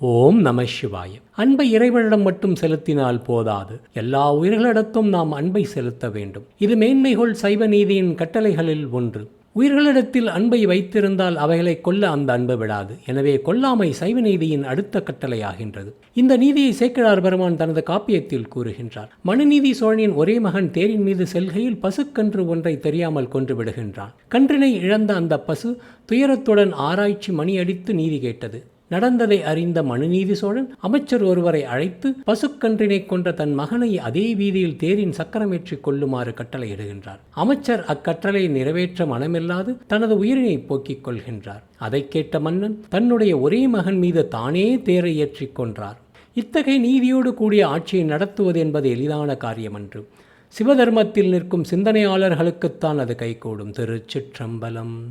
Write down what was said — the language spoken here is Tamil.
ஓம் நம சிவாய. அன்பை இறைவனிடம் மட்டும் செலுத்தினால் போதாது. எல்லா உயிர்களிடத்தும் நாம் அன்பை செலுத்த வேண்டும். இது மேன்மைகொள் சைவ நீதியின் கட்டளைகளில் ஒன்று. உயிர்களிடத்தில் அன்பை வைத்திருந்தால் அவைகளை கொல்ல அந்த அன்பு விடாது. எனவே கொல்லாமை சைவ நீதியின் அடுத்த கட்டளையாகின்றது. இந்த நீதியை சேக்கிழார் பெருமான் தனது காப்பியத்தில் கூறுகின்றார். மனுநீதி சோழனின் ஒரே மகன் தேரின் மீது செல்கையில் பசுக்கன்று ஒன்றை தெரியாமல் கொன்று விடுகின்றான். கன்றினை இழந்த அந்த பசு துயரத்துடன் ஆராய்ச்சி மணி அடித்து நீதி கேட்டது. நடந்ததை அறிந்த மனுநீதி சோழன் அமைச்சர் ஒருவரை அழைத்து பசுக்கன்றினை கொன்ற தன் மகனை அதே வீதியில் தேரின் சக்கரமேற்றி கொள்ளுமாறு கட்டளையிடுகின்றார் அமைச்சர் அக்கட்டளையை நிறைவேற்ற மனமில்லாது தனது உயிரினை போக்கிக் கொள்கின்றார். அதைக் கேட்ட மன்னன் தன்னுடைய ஒரே மகன் மீது தானே தேரை ஏற்றிக் கொன்றார். இத்தகைய நீதியோடு கூடிய ஆட்சியை நடத்துவது என்பது எளிதான காரியமன்று சிவதர்மத்தில் நிற்கும் சிந்தனையாளர்களுக்குத்தான் அது கைகூடும். திருச்சிற்றம்பலம்.